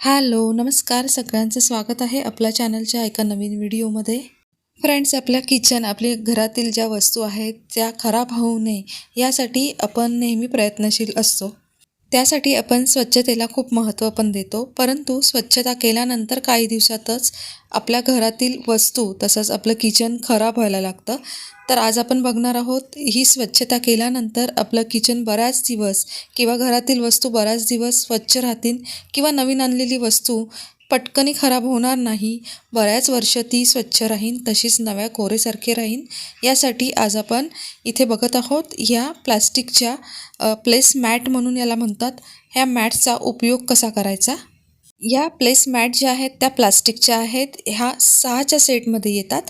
Hello नमस्कार. सगळ्यांचं स्वागत आहे आपल्या चॅनलच्या एका नवीन व्हिडिओमध्ये. फ्रेंड्स आपल्या किचन आपल्या घरातील ज्या वस्तू आहेत त्या खराब होऊ नये यासाठी आपण नेहमी प्रयत्नशील असतो. त्यासाठी आपण स्वच्छतेला खूप महत्त्व पण देतो. परंतु स्वच्छता केल्यानंतर काही दिवसातच आपल्या घरातील वस्तू तसंच आपलं किचन खराब व्हायला लागतं. तर आज आपण बघणार आहोत ही स्वच्छता केल्यानंतर आपलं किचन बऱ्याच दिवस किंवा घरातील वस्तू बऱ्याच दिवस स्वच्छ राहतील किंवा नवीन आणलेली वस्तू पटकनी खराब होणार नाही. बऱ्याच वर्ष ती स्वच्छ राहीन तशीच नव्या कोरेसारखे राहीन. यासाठी आज आपण इथे बघत आहोत ह्या प्लास्टिकच्या प्लेस मॅट म्हणून याला म्हणतात. ह्या मॅटचा उपयोग कसा करायचा? या प्लेस मॅट ज्या आहेत त्या प्लास्टिकच्या आहेत. ह्या सहाच्या सेटमध्ये येतात.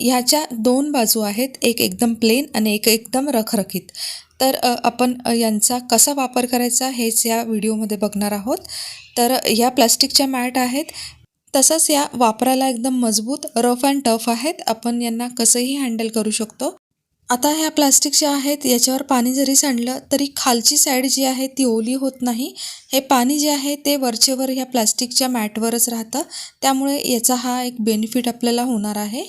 ह्याच्या दोन बाजू आहेत एक एकदम प्लेन आणि एक एकदम रखरखीत. तर आपण यांचा कसा वापर करायचा हेच या व्हिडिओमध्ये बघणार आहोत. तर या प्लास्टिकच्या मॅट आहेत. तसंच या वापरायला एकदम मजबूत रफ अँड टफ आहेत. आपण यांना कसंही हँडल करू शकतो. आता ह्या प्लास्टिकच्या आहेत याच्यावर पाणी जरी सांडलं तरी खालची साईड जी आहे ती ओली होत नाही. हे पाणी जे आहे ते वरचेवर ह्या प्लास्टिकच्या मॅटवरच राहतं. त्यामुळे याचा हा एक बेनिफिट आपल्याला होणार आहे.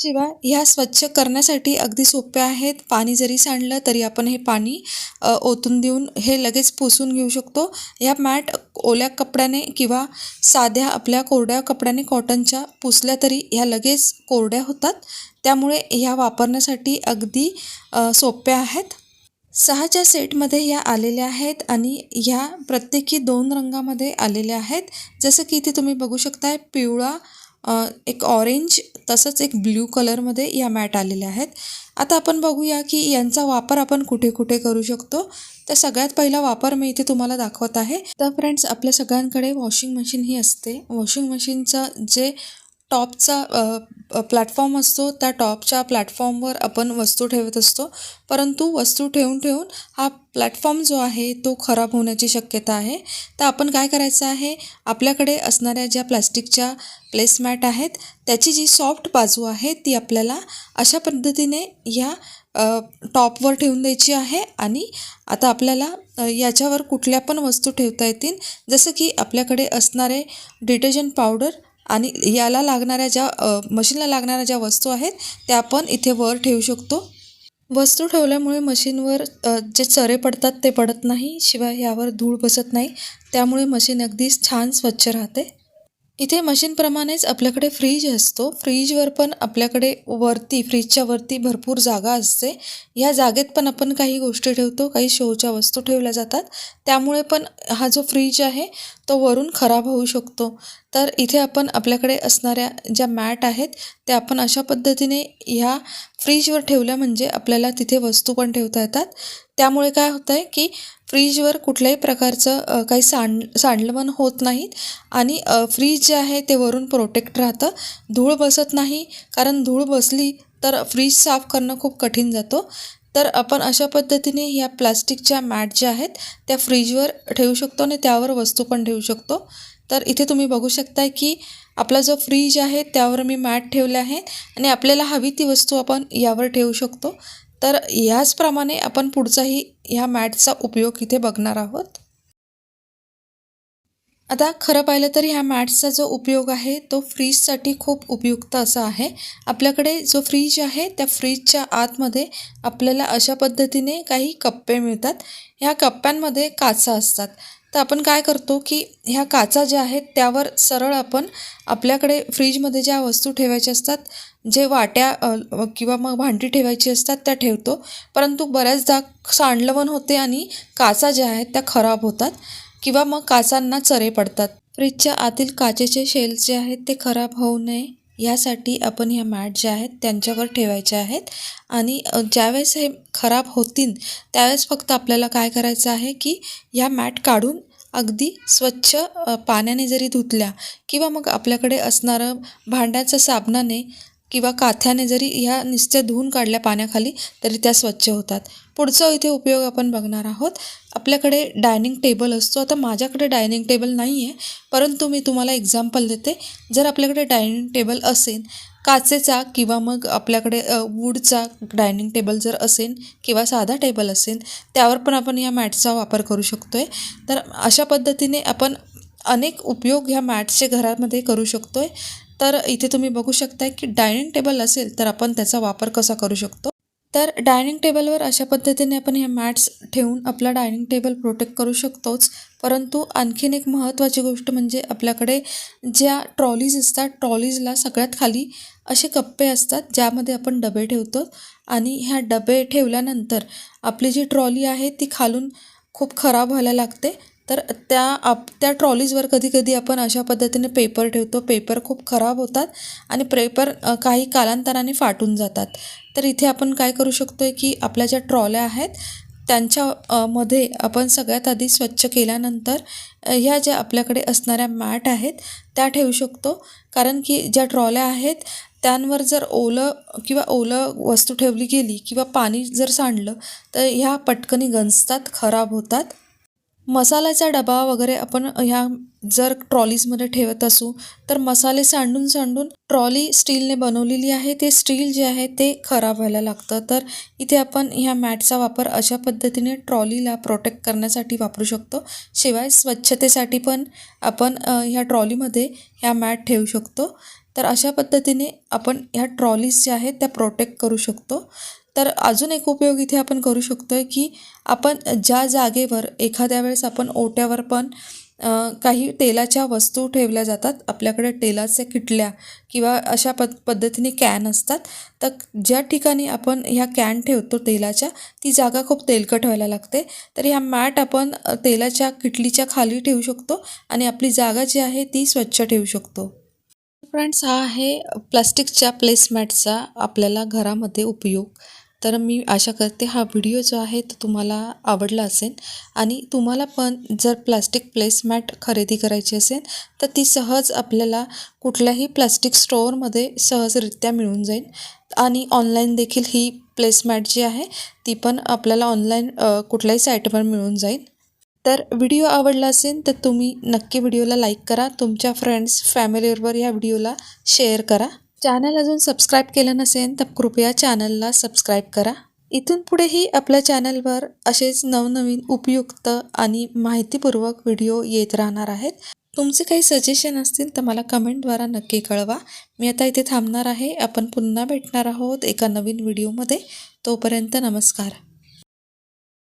शिवाय ह्या स्वच्छ करण्यासाठी अगदी सोप्या आहेत. पाणी जरी सांडलं तरी आपण हे पाणी ओतून देऊन हे लगेच पुसून घेऊ शकतो. ह्या मॅट ओल्या कपड्याने किंवा साध्या आपल्या कोरड्या कपड्याने कॉटनच्या पुसल्या तरी ह्या लगेच कोरड्या होतात. त्यामुळे ह्या वापरण्यासाठी अगदी सोप्या आहेत. सहाच्या सेटमध्ये ह्या आलेल्या आहेत आणि ह्या प्रत्येकी दोन रंगामध्ये आलेल्या आहेत. जसं की इथे तुम्ही बघू शकताय पिवळा एक ऑरेंज तसंच एक ब्ल्यू कलरमध्ये या मॅट आलेल्या आहेत. आता आपण बघूया की यांचा वापर आपण कुठे कुठे करू शकतो. तर सगळ्यात पहिला वापर मी इथे तुम्हाला दाखवत आहे. तर फ्रेंड्स आपल्या सगळ्यांकडे वॉशिंग मशीन ही असते. वॉशिंग मशीनचं जे टॉपचा प्लॅटफॉर्म असतो त्या टॉपच्या प्लॅटफॉर्मवर आपण वस्तू ठेवत असतो. परंतु वस्तू ठेवून ठेवून हा प्लॅटफॉर्म जो आहे तो खराब होण्याची शक्यता आहे. तर आपण काय करायचं आहे? आपल्याकडे असणाऱ्या ज्या प्लॅस्टिकच्या प्लेसमॅट आहेत त्याची जी सॉफ्ट बाजू आहे ती आपल्याला अशा पद्धतीने ह्या टॉपवर ठेवून द्यायची आहे आणि आता आपल्याला याच्यावर कुठल्या पण वस्तू ठेवता येतील. जसं की आपल्याकडे असणारे डिटर्जंट पावडर आणि याला लागणाऱ्या ज्या मशीनला लागणाऱ्या ज्या वस्तू आहेत त्या आपण इथे वर ठेवू शकतो. वस्तू ठेवल्यामुळे मशीनवर जे चरे पडतात ते पडत नाही शिवाय यावर धूळ बसत नाही. त्यामुळे मशीन अगदीच छान स्वच्छ राहते. इथे मशीनप्रमाणेच आपल्याकडे फ्रीज असतो. फ्रीजवर पण आपल्याकडे वरती फ्रीजच्या वरती भरपूर जागा असते. ह्या जागेत पण आपण काही गोष्टी ठेवतो काही शोच्या वस्तू ठेवल्या जातात. त्यामुळे पण हा जो फ्रीज आहे तो वरून खराब होऊ शकतो. तर इथे आपण आपल्याकडे असणाऱ्या ज्या मॅट आहेत त्या आपण अशा पद्धतीने ह्या फ्रीजवर ठेवल्या म्हणजे आपल्याला तिथे वस्तू पण ठेवता येतात. त्यामुळे काय होतं आहे की फ्रीजवर कुठल्याही प्रकारचं काही सांड सांडलवण होत नाहीत आणि फ्रीज जे आहे ते वरून प्रोटेक्ट राहतं. धूळ बसत नाही. कारण धूळ बसली तर फ्रीज साफ करणं खूप कठीण जातो. तर आपण अशा पद्धतीने या प्लास्टिकच्या मॅट ज्या आहेत त्या फ्रीजवर ठेवू शकतो आणि त्यावर वस्तू पण ठेवू शकतो. तर इथे तुम्ही बघू शकताय की आपला जो फ्रीज आहे त्यावर मी मॅट ठेवले आहे आणि आपल्याला हवी ती वस्तू आपण यावर ठेवू शकतो. तर याचप्रमाणे आपण पुढचाही ह्या मॅटचा उपयोग इथे बघणार आहोत. आता खरं पाहिलं तर ह्या मॅट्सचा जो उपयोग आहे तो फ्रीजसाठी खूप उपयुक्त असा आहे. आपल्याकडे जो फ्रीज आहे त्या फ्रीजच्या आतमध्ये आपल्याला अशा पद्धतीने काही कप्पे मिळतात. ह्या कप्प्यांमध्ये काचा असतात. तर आपण काय करतो की ह्या काचा ज्या आहेत त्यावर सरळ आपण आपल्याकडे फ्रीजमध्ये ज्या वस्तू ठेवायच्या असतात जे वाट्या किंवा मग भांडी ठेवायची असतात त्या ठेवतो. परंतु बऱ्याचदा सांडलवण होते आणि काचा ज्या आहेत त्या खराब होतात किंवा मग काचांना चरे पडतात. फ्रीजच्या आतील काचेचे शेल्स जे आहेत ते खराब होऊ नये. यासाठी आपण ह्या मॅट ज्या आहेत त्यांच्यावर ठेवायच्या आहेत. आणि ज्यावेळेस हे खराब होतील त्यावेळेस फक्त आपल्याला काय करायचं आहे की ह्या मॅट काढून अगदी स्वच्छ पाण्याने जरी धुतल्या किंवा मग आपल्याकडे असणारं भांड्याचं साबणाने किंवा काथ्याने जरी ह्या नुसत्या धुवून काढल्या पाण्याखाली तरी त्या स्वच्छ होतात. पुढचा इथे उपयोग आपण बघणार आहोत. आपल्याकडे डायनिंग टेबल असतो. आता माझ्याकडे डायनिंग टेबल नाही आहे परंतु मी तुम्हाला एक्झाम्पल देते. जर आपल्याकडे डायनिंग टेबल असेल काचेचा किंवा मग आपल्याकडे वूडचा डायनिंग टेबल जर असेल किंवा साधा टेबल असेल त्यावर पण आपण या मॅटचा वापर करू शकतो आहे तर अशा पद्धतीने आपण अनेक उपयोग ह्या मॅट्सचे घरामध्ये करू शकतो आहे तर इथे तुम्ही बघू शकताय की डायनिंग टेबल असेल तर आपण त्याचा वापर कसा करू शकतो. तर डायनिंग टेबलवर अशा पद्धतीने आपण ह्या मॅट्स ठेवून आपला डायनिंग टेबल प्रोटेक्ट करू शकतोच. परंतु आणखीन एक महत्त्वाची गोष्ट म्हणजे आपल्याकडे ज्या ट्रॉलीज असतात ट्रॉलीजला सगळ्यात खाली असे कप्पे असतात ज्यामध्ये आपण डबे ठेवतो आणि ह्या डबे ठेवल्यानंतर आपली जी ट्रॉली आहे ती खालून खूप खराब व्हायला लागते. तर त्या आप त्या ट्रॉलीजवर कधी कधी आपण अशा पद्धतीने पेपर ठेवतो. पेपर खूप खराब होतात आणि पेपर काही कालांतराने फाटून जातात. तर इथे आपण काय करू शकतो आहे की आपल्या ज्या ट्रॉल्या आहेत त्यांच्या मध्ये आपण सगळ्यात आधी स्वच्छ केल्यानंतर ह्या ज्या आपल्याकडे असणाऱ्या मॅट आहेत त्या ठेवू शकतो. कारण की ज्या ट्रॉल्या आहेत त्यांवर जर ओलं किंवा ओलं वस्तू ठेवली गेली किंवा पाणी जर सांडलं तर ह्या पटकनी गंजतात खराब होतात. मसाल्याचा डबा वगैरे आपण ह्या जर ट्रॉलीजमध्ये ठेवत असू तर मसाले सांडून सांडून ट्रॉली स्टीलने बनवलेली आहे. ते स्टील जे आहे ते खराब व्हायला लागतं. तर इथे आपण ह्या मॅटचा वापर अशा पद्धतीने ट्रॉलीला प्रोटेक्ट करण्यासाठी वापरू शकतो. शिवाय स्वच्छतेसाठी पण आपण ह्या ट्रॉलीमध्ये ह्या मॅट ठेवू शकतो. तर अशा पद्धतीने आपण ह्या ट्रॉलीज ज्या आहेत त्या प्रोटेक्ट करू शकतो. तर अजून एक उपयोग इथे आपण करू शकतो आहे की आपण ज्या जागेवर एखाद्या वेळेस आपण ओट्यावर पण काही तेलाच्या वस्तू ठेवल्या जातात आपल्याकडे तेलाच्या किटल्या किंवा अशा पद पद्धतीने कॅन असतात तर ज्या ठिकाणी आपण ह्या कॅन ठेवतो तेलाच्या ती जागा खूप तेलकट व्हायला लागते. तर ह्या मॅट आपण तेलाच्या किटलीच्या खाली ठेवू शकतो आणि आपली जागा जी आहे ती स्वच्छ ठेवू शकतो. फ्रेंड्स हा आहे प्लास्टिकच्या प्लेसमॅटचा आपल्याला घरामध्ये उपयोग. तर मी आशा करते हा व्हिडिओ जो आहे तो तुम्हाला आवडला असेल. आणि तुम्हाला पण जर प्लास्टिक प्लेसमॅट खरेदी करायची असेल तर ती सहज आपल्याला कुठल्याही प्लास्टिक स्टोअरमध्ये सहजरित्या मिळून जाईल. आणि ऑनलाईन देखील ही प्लेसमॅट जी आहे ती पण आपल्याला ऑनलाईन कुठल्याही साईटवर मिळून जाईल. तर व्हिडिओ आवडला असेल तर तुम्ही नक्की व्हिडिओला लाईक करा. तुमच्या फ्रेंड्स फॅमिलीबरोबर या व्हिडिओला शेअर करा. चॅनल अजून सबस्क्राईब केलं नसेल तर कृपया चॅनलला सबस्क्राईब करा. इथून पुढेही आपल्या चॅनलवर असेच नवनवीन उपयुक्त आणि माहितीपूर्वक व्हिडिओ येत राहणार आहेत. तुमचे काही सजेशन असतील तर मला कमेंटद्वारा नक्की कळवा. मी आता इथे थांबणार आहे. आपण पुन्हा भेटणार आहोत एका नवीन व्हिडिओमध्ये तोपर्यंत नमस्कार.